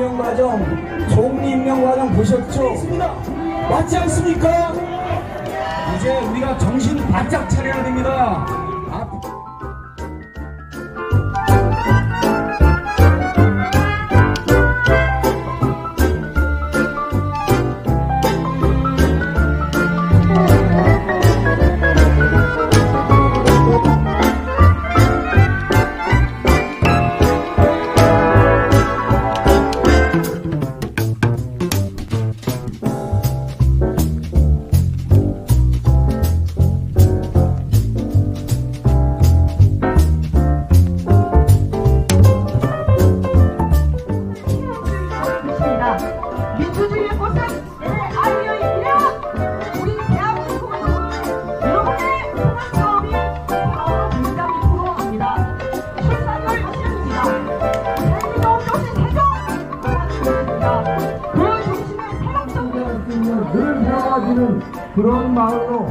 임명 과정, 종리 임명 과정 보셨죠? 맞지 않습니까? 이제 우리가 정신 바짝 차려야 됩니다. 늘 평화주는 그런 마음으로